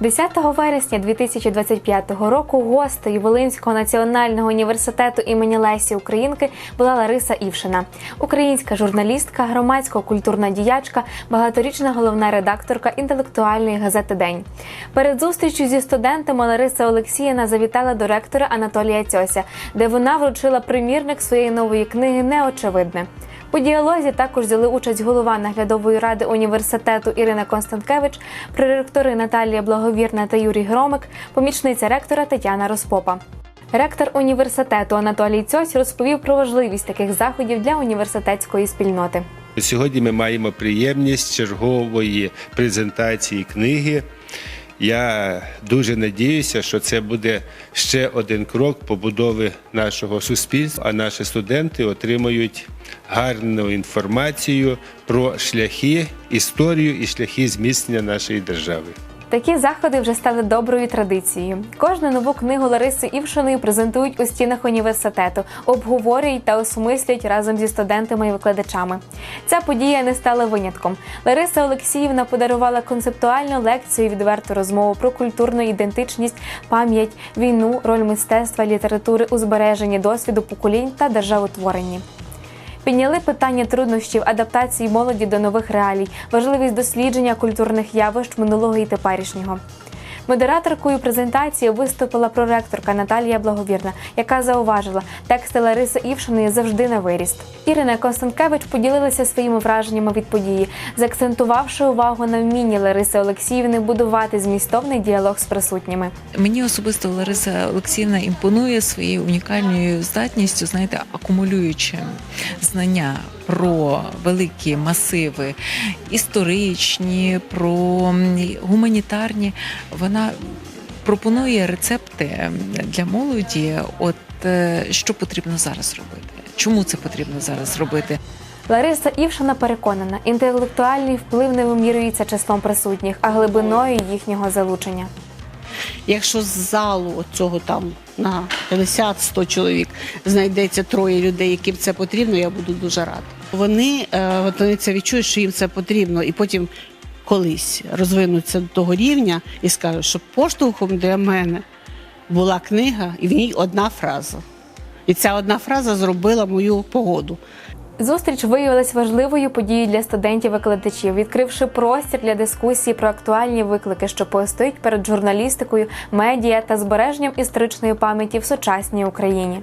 10 вересня 2025 року гостею Волинського національного університету імені Лесі Українки була Лариса Івшина, українська журналістка, громадсько-культурна діячка, багаторічна головна редакторка інтелектуальної газети День. Перед зустрічю зі студентами Лариса Олексіївна завітала до ректора Анатолія Цьося, де вона вручила примірник своєї нової книги Неочевидне. У діалозі також взяли участь голова наглядової ради університету Ірина Констанкевич, проректори Наталія Благовірна та Юрій Громик, помічниця ректора Тетяна Розпопа. Ректор університету Анатолій Цьось розповів про важливість таких заходів для університетської спільноти. Сьогодні ми маємо приємність чергової презентації книги. Я дуже надіюся, що це буде ще один крок побудови нашого суспільства, а наші студенти отримають гарну інформацію про шляхи, історію і шляхи зміцнення нашої держави. Такі заходи вже стали доброю традицією. Кожну нову книгу Лариси Івшиної презентують у стінах університету, обговорюють та осмислюють разом зі студентами і викладачами. Ця подія не стала винятком. Лариса Олексіївна подарувала концептуальну лекцію і відверту розмову про культурну ідентичність, пам'ять, війну, роль мистецтва, літератури у досвіду поколінь та державотворенні. Підняли питання труднощів адаптації молоді до нових реалій, важливість дослідження культурних явищ минулого і теперішнього. Модераторкою презентації виступила проректорка Наталія Благовірна, яка зауважила, тексти Лариси Івшиної завжди на виріст. Ірина Констанкевич поділилася своїми враженнями від події, заакцентувавши увагу на вмінні Лариси Олексіївни будувати змістовний діалог з присутніми. Мені особисто Лариса Олексіївна імпонує своєю унікальною здатністю, знаєте, акумулюючи знання про великі масиви історичні, про гуманітарні. Вона пропонує рецепти для молоді. От е, що потрібно зараз робити? Чому це потрібно зараз робити? Лариса Івшина переконана, інтелектуальний вплив не вимірюється числом присутніх, а глибиною їхнього залучення. Якщо з залу цього там на 50-100 чоловік знайдеться троє людей, яким це потрібно, я буду дуже рада. Вони, е, от вони це відчують, що їм це потрібно, і потім колись розвинуться до того рівня і скажуть, що поштовхом для мене була книга, і в ній одна фраза. І ця одна фраза зробила мою погоду. Зустріч виявилась важливою подією для студентів-викладачів, відкривши простір для дискусії про актуальні виклики, що постоять перед журналістикою, медіа та збереженням історичної пам'яті в сучасній Україні.